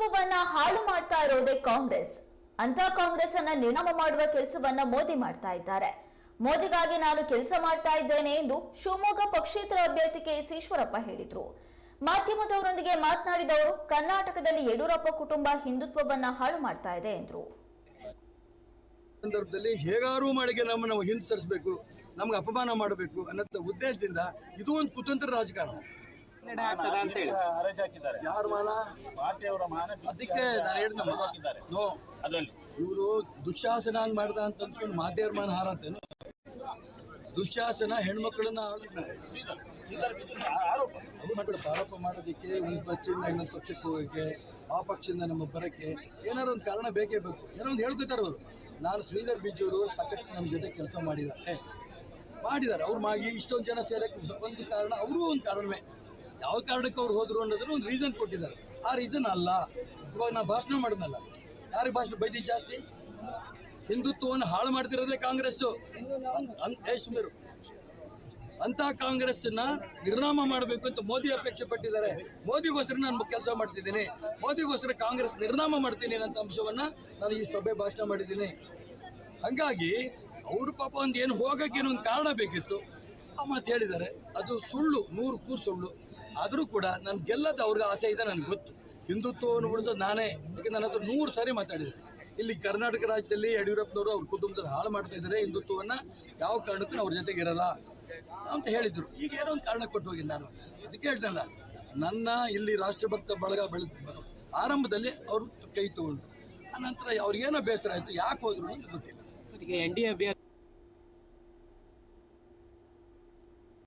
ಹಿಂದುತ್ವವನ್ನ ಹಾಳು ಮಾಡ್ತಾ ಇರೋದೇ ಕಾಂಗ್ರೆಸ್. ಅಂತ ಕಾಂಗ್ರೆಸ್ ಅನ್ನ ನಿರ್ನಾಮ ಮಾಡುವ ಕೆಲಸವನ್ನ ಮೋದಿ ಮಾಡ್ತಾ ಇದ್ದಾರೆ. ಮೋದಿಗಾಗಿ ನಾನು ಕೆಲಸ ಮಾಡ್ತಾ ಇದ್ದೇನೆ ಎಂದು ಶಿವಮೊಗ್ಗ ಪಕ್ಷೇತರ ಅಭ್ಯರ್ಥಿ ಕೆ ಎಸ್ ಈಶ್ವರಪ್ಪ ಹೇಳಿದ್ರು. ಮಾಧ್ಯಮದವರೊಂದಿಗೆ ಮಾತನಾಡಿದವರು, ಕರ್ನಾಟಕದಲ್ಲಿ ಯಡಿಯೂರಪ್ಪ ಕುಟುಂಬ ಹಿಂದುತ್ವವನ್ನ ಹಾಳು ಮಾಡ್ತಾ ಇದೆ ಎಂದರು. ಸಂದರ್ಭದಲ್ಲಿ ಹೇಗಾರೂ ಮಾಡಿಗೆ ನಮ್ಮನ್ನು ಹಿಂಸರಿಸಬೇಕು, ನಮ್ಗೆ ಅಪಮಾನ ಮಾಡಬೇಕು ಅನ್ನೋ ಉದ್ದೇಶದಿಂದ ಇದು ಒಂದು ಕುತಂತ್ರ ರಾಜಕಾರಣ. ಹಿನ್ನಡೆ ಆಗ್ತದ ಅಂತ ಹೇಳಿ. ಹರಾಜು ಹಾಕಿದ್ದಾರೆ. ಯಾರ ಮಾನ? ಪಾರ್ಟಿಯವರ ಮಾನ ಅದಕ್ಕೆ ನಾನು ನೋ. ಅದರಲ್ಲಿ. ಇವರು ದುಶ್ಯಾಸನ ಮಾಡ್ದ ಅಂತ ಅಂದ್ಕೊಂಡು ಮಾದೇವ್ರ ಮಾನ ಹಾರ ಅಂತೇನು ದುಶ್ಯಾಸನ ಹೆಣ್ಮಕ್ಳನ್ನ ಹೆಣ್ಮಕ್ಳು ಆರೋಪ. ಅದು ಮಾಡ್ಬಿಡ ಆರೋಪ ಮಾಡೋದಕ್ಕೆ ಒಂದು ಪಕ್ಷದಿಂದ ಇನ್ನೊಂದು ಪಕ್ಷಕ್ಕೆ ಹೋಗೋಕ್ಕೆ ಆ ಪಕ್ಷದಿಂದ ನಮ್ಮ ಬರಕ್ಕೆ ಏನಾದ್ರು ಒಂದು ಕಾರಣ ಬೇಕೇ ಬೇಕು. ಏನೋ ಒಂದು ಹೇಳ್ಕೊತಾರೆ ಅವರು. ನಾನು ಶ್ರೀಧರ್ ಬಿಜ್ಜಿಯವರು ಸಾಕಷ್ಟು ನಮ್ಮ ಜೊತೆ ಕೆಲಸ ಮಾಡಿದ್ದಾರೆ. ಮಾಡಿದ್ದಾರೆ. ಅವ್ರು ಮಾಡಿ ಇಷ್ಟೊಂದು ಜನ ಸೇರಕ್ಕೆ ಒಂದು ಕಾರಣ ಅವರು ಒಂದು ಕಾರಣವೇ. ಯಾವ ಕಾರಣಕ್ಕೆ ಅವ್ರು ಹೋದ್ರು ಅನ್ನೋದನ್ನ ಒಂದು ರೀಸನ್ ಕೊಟ್ಟಿದ್ದಾರೆ. ಆ ರೀಸನ್ ಅಲ್ಲ. ಇವಾಗ ನಾ ಭಾಷಣ ಮಾಡಿದ್ನಲ್ಲ. ಯಾರಿಗೆ ಭಾಷಣ? ಬೈದಿ ಜಾಸ್ತಿ? ಹಿಂದುತ್ವವನ್ನು ಹಾಳು ಮಾಡ್ತಿರೋದೇ ಕಾಂಗ್ರೆಸ್ಸು. ಸುಂದರು ಅಂತ ಕಾಂಗ್ರೆಸ್ನ ನಿರ್ನಾಮ ಮಾಡಬೇಕು ಅಂತ ಮೋದಿ ಅಪೇಕ್ಷೆ ಪಟ್ಟಿದ್ದಾರೆ ಮೋದಿಗೋಸ್ಕರ ನಾನು ಕೆಲಸ ಮಾಡ್ತಿದ್ದೀನಿ. ಮೋದಿಗೋಸ್ಕರ ಕಾಂಗ್ರೆಸ್ ನಿರ್ನಾಮ ಮಾಡ್ತೀನಿ ಅನ್ನೋ ಅಂಶವನ್ನ ನಾನು ಈ ಸಭೆ ಭಾಷಣ ಮಾಡಿದ್ದೀನಿ. ಹಾಗಾಗಿ ಅವರು ಪಾಪ ಒಂದು ಏನು ಹೋಗಕ್ಕೆ ಒಂದು ಕಾರಣ ಬೇಕಿತ್ತು. ಆ ಮಾತು ಹೇಳಿದ್ದಾರೆ. ಅದು ಸುಳ್ಳು, ನೂರು ಕೂರು ಸುಳ್ಳು. ಆದರೂ ಕೂಡ ನಾನು ಗೆಲ್ಲದ ಅವ್ರಿಗೆ ಆಸೆ ಇದೆ ನನಗೆ ಗೊತ್ತು. ಹಿಂದುತ್ವವನ್ನು ಉಳಿಸೋದು ನಾನೇ. ಯಾಕೆ ನನ್ನ ಹತ್ರ ನೂರು ಸಾರಿ ಮಾತಾಡಿದೆ ಇಲ್ಲಿ ಕರ್ನಾಟಕ ರಾಜ್ಯದಲ್ಲಿ ಯಡಿಯೂರಪ್ಪನವರು ಅವ್ರ ಕುಟುಂಬದಲ್ಲಿ ಹಾಳು ಮಾಡ್ತಾ ಇದ್ದಾರೆ ಹಿಂದುತ್ವವನ್ನು ಯಾವ ಕಾರಣಕ್ಕೂ ಅವ್ರ ಜೊತೆಗೆ ಇರಲ್ಲ ಅಂತ ಹೇಳಿದರು. ಈಗ ಏನೋ ಒಂದು ಕಾರಣ ಕೊಟ್ಟು ಹೋಗಿ ನಾನು. ಅದಕ್ಕೆ ಹೇಳ್ತಾನಲ್ಲ ನನ್ನ ಇಲ್ಲಿ ರಾಷ್ಟ್ರಭಕ್ತ ಬಳಗ ಬೆಳೆ ಆರಂಭದಲ್ಲಿ ಅವರು ಕೈ ತಗೊಂಡ್ರು. ಆನಂತರ ಅವ್ರಿಗೇನೋ ಬೇಸರ ಆಯಿತು, ಯಾಕೆ ಹೋದ್ರು ಅಂತ ಗೊತ್ತಿಲ್ಲ. N D A